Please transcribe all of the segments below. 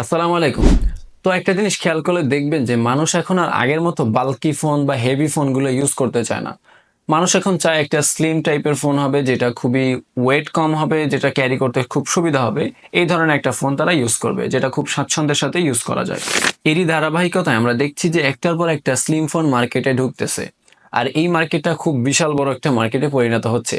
আসসালামু আলাইকুম। তো একটা জিনিস খেয়াল করলে দেখবেন যে মানুষ এখন আর আগের মতো বাল্কি ফোন বা হেভি ফোনগুলো ইউজ করতে চায় না। মানুষ এখন চায় একটা স্লিম টাইপের ফোন হবে, যেটা খুবই ওয়েট কম হবে, যেটা ক্যারি করতে খুব সুবিধা হবে। এই ধরনের একটা ফোন তারা ইউজ করবে, যেটা খুব স্বাচ্ছন্দ্যের সাথে ইউজ করা যায়। এরই ধারাবাহিকতায় আমরা দেখছি যে একটার পর একটা স্লিম ফোন মার্কেটে ঢুকতেছে। আর এই মার্কেটটা খুব বিশাল বড় একটা মার্কেটে পরিণত হচ্ছে।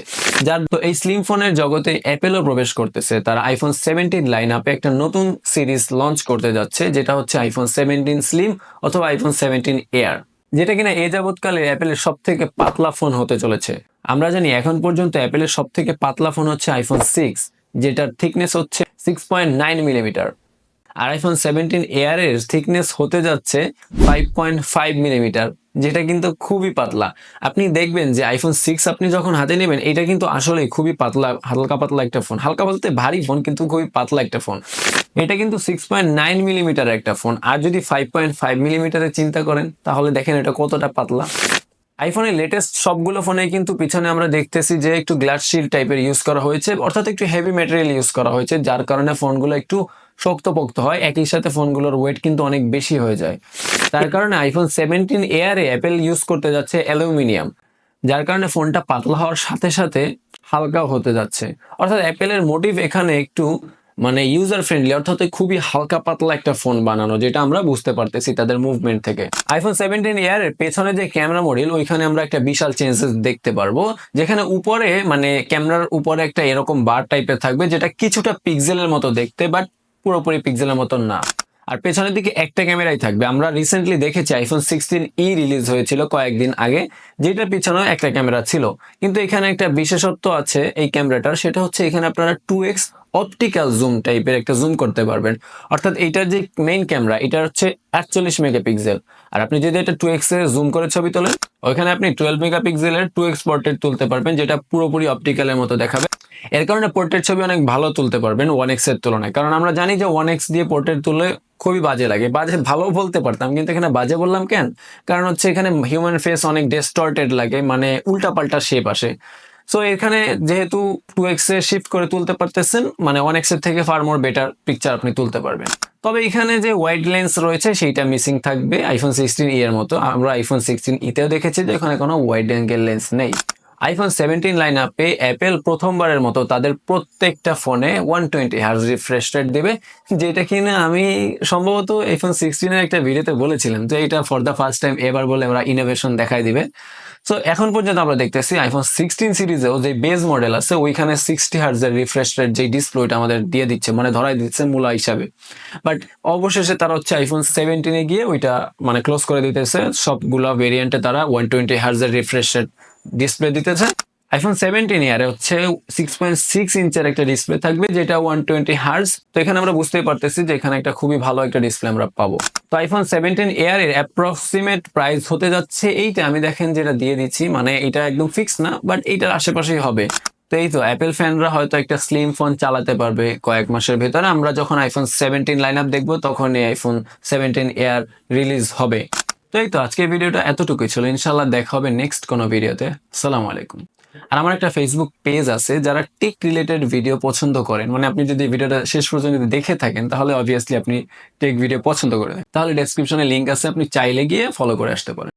যার তো এই স্লিম ফোনের জগতে অ্যাপেলও প্রবেশ করতেছে। তারা আইফোন সেভেন্টিন লাইন আপে একটা নতুন সিরিজ লঞ্চ করতে যাচ্ছে, যেটা হচ্ছে আইফোন সেভেন্টিন স্লিম অথবা আইফোন সেভেন্টিন এয়ার যেটা কিনা এ যাবৎকালে অ্যাপেলের সব থেকে পাতলা ফোন হতে চলেছে। আমরা জানি এখন পর্যন্ত অ্যাপেলের সব থেকে পাতলা ফোন হচ্ছে আইফোন সিক্স যেটার থিকনেস হচ্ছে সিক্স পয়েন্ট নাইন মিলিমিটার আর আইফোন সেভেন্টিন এয়ারের থিকনেস হতে যাচ্ছে ফাইভ পয়েন্ট ফাইভ মিলিমিটার যেটা কিন্তু খুবই পাতলা। আপনি দেখবেন যে আইফোন সিক্স আপনি যখন হাতে নেবেন, এটা কিন্তু আসলে খুবই পাতলা, হালকা পাতলা একটা ফোন হালকা বলতে ভারী ফোন কিন্তু খুবই পাতলা একটা ফোন এটা কিন্তু সিক্স পয়েন্ট নাইন মিলিমিটার একটা ফোন আর যদি ফাইভ পয়েন্ট ফাইভ মিলিমিটারে চিন্তা করেন, তাহলে দেখেন এটা কতটা পাতলা। আইফোনের লেটেস্ট সবগুলো ফোনে কিন্তু পিছনে আমরা দেখতেছি যে একটু গ্লাস শিল টাইপের ইউজ করা হয়েছে, অর্থাৎ একটু হেভি ম্যাটেরিয়াল ইউজ করা হয়েছে, যার কারণে ফোনগুলো একটু শক্তপোক্ত হয়, একই সাথে ফোনগুলোর ওয়েট কিন্তু অনেক বেশি হয়ে যায়। তার কারণে আইফোন সেভেন্টিন এয়ারে অ্যাপেল ইউজ করতে যাচ্ছে অ্যালুমিনিয়াম, যার কারণে ফোনটা পাতলা হওয়ার সাথে সাথে হালকাও হতে যাচ্ছে। অর্থাৎ অ্যাপেলের মোটিভ এখানে একটু মানে ইউজার ফ্রেন্ডলি অর্থাৎ খুবই হালকা পাতলা একটা ফোন বানানো, যেটা আমরা বুঝতে পারতেছি তাদের মুভমেন্ট থেকে। আইফোন সেভেন্টিন ইয়ার পেছনে যে ক্যামেরা মডেল ওইখানে আমরা একটা বিশাল চেঞ্জেস দেখতে পারব, যেখানে উপরে মানে ক্যামেরার উপরে একটা এরকম বার টাইপের থাকবে, যেটা কিছুটা পিক্সেলের মতো দেখতে বাট পুরোপুরি পিক্সেলের মতো না। আর পেছনের দিকে একটা ক্যামেরাই থাকবে। আমরা রিসেন্টলি দেখেছি আইফোন সিক্সটিন ই রিলিজ হয়েছিল কয়েকদিন আগে, যেটার পিছনেও একটা ক্যামেরা ছিল। কিন্তু এখানে একটা বিশেষত্ব আছে এই ক্যামেরাটার, সেটা হচ্ছে এখানে আপনারা টু এক্স অপটিক্যাল জুম টাইপের একটা জুম করতে পারবেন। অর্থাৎ এইটার যে মেইন ক্যামেরা এটা হচ্ছে একচল্লিশ মেগাপিক্সেল আর আপনি যদি এটা টু এক্স এ জুম করে ছবি তোলেন, ওইখানে আপনি টুয়েলভ মেগাপিক্সেলের টু এক্স পোর্ট্রেট তুলতে পারবেন, যেটা পুরোপুরি অপটিক্যালের মতো দেখাবে। এর কারণে পোর্ট্রেট ছবি অনেক ভালো তুলতে পারবেন ওয়ান এক্সের তুলনায়। কারণ আমরা জানি যে ওয়ান এক্স দিয়ে পোর্ট্রেট তুললে খুবই বাজে লাগে। বাজে ভালো বলতে পারতাম, কিন্তু এখানে বাজে বললাম কেন? কারণ হচ্ছে এখানে হিউম্যান ফেস অনেক ডিস্টর্টেড লাগে মানে উল্টাপাল্টা শেপ আসে। সো এখানে যেহেতু টু এক্স এ শিফট করে তুলতে পারতেছেন মানে ওয়ান এক্সের থেকে ফার মোর বেটার পিকচার আপনি তুলতে পারবেন। তবে এখানে যে ওয়াইড লেন্স রয়েছে, সেইটা মিসিং থাকবে আইফোন সিক্সটিন ই এর মতো। আমরা আইফোন সিক্সটিন ইতেও দেখেছি যে এখানে কোনো ওয়াইড অ্যাঙ্গেল লেন্স নেই। আইফোন সেভেন্টিন লাইন আপে অ্যাপেল প্রথমবারের মতো তাদের প্রত্যেকটা ফোনে one twenty hertz refresh rate দেবে, যেটা কিনা আমি সম্ভবত আইফোন সিক্সটিনের একটা ভিডিওতে বলেছিলাম যে এটা ফর দ্য ফার্স্ট টাইম এবার বলে ওরা ইনোভেশন দেখাই দিবে। সো এখন পর্যন্ত আমরা দেখতেছি আইফোন সিক্সটিন সিরিজেও যে বেস মডেল আছে, ওইখানে সিক্সটি হার্জের রিফ্রেশ রেট যে ডিসপ্লেটা আমাদের দিয়ে দিচ্ছে মানে ধরাই দিচ্ছে মূলা হিসাবে। বাট অবশেষে তারা হচ্ছে আইফোন সেভেন্টিনে গিয়ে ওইটা মানে ক্লোজ করে দিতেছে, সবগুলো ভেরিয়েন্টে তারা ওয়ান টোয়েন্টি হার্জের রিফ্রেশ রেট ডিসপ্লে দিতেছে। আইফোন সেভেন্টিন ইয়ারে হচ্ছে সিক্স পয়েন্ট সিক্স ইঞ্চের একটা ডিসপ্লে থাকবে, যেটা ওয়ান টোয়েন্টি হার্স তো এখানে আমরা বুঝতেই পারতেছি যে এখানে একটা খুবই ভালো একটা ডিসপ্লে আমরা পাবো। তো আইফোন সেভেন্টিন এয়ার এর অ্যাপ্রক্সিমেট প্রাইস হতে যাচ্ছে এইটা। আমি দেখেন যেটা দিয়ে দিচ্ছি মানে এটা একদম ফিক্স না বাট এইটার আশেপাশেই হবে। তো এই তো অ্যাপেল ফ্যানরা হয়তো একটা স্লিম ফোন চালাতে পারবে কয়েক মাসের ভেতরে। আমরা যখন আইফোন সেভেন্টিন লাইন আপ দেখব, তখন এই আইফোন সেভেন্টিন এয়ার রিলিজ হবে। তো এই তো আজকের ভিডিওটা এতটুকুই ছিল। ইনশাল্লাহ দেখা হবে নেক্সট কোনো ভিডিওতে। সালাম আলাইকুম। আর আমার একটা ফেসবুক পেজ আছে, যারা টেক রিলেটেড ভিডিও পছন্দ করেন। মানে আপনি যদি ভিডিওটা শেষ পর্যন্ত যদি দেখে থাকেন, তাহলে অবভিয়াসলি আপনি টেক ভিডিও পছন্দ করেন তাহলে ডেসক্রিপশনে লিঙ্ক আছে, আপনি চাইলে গিয়ে ফলো করে আসতে পারেন।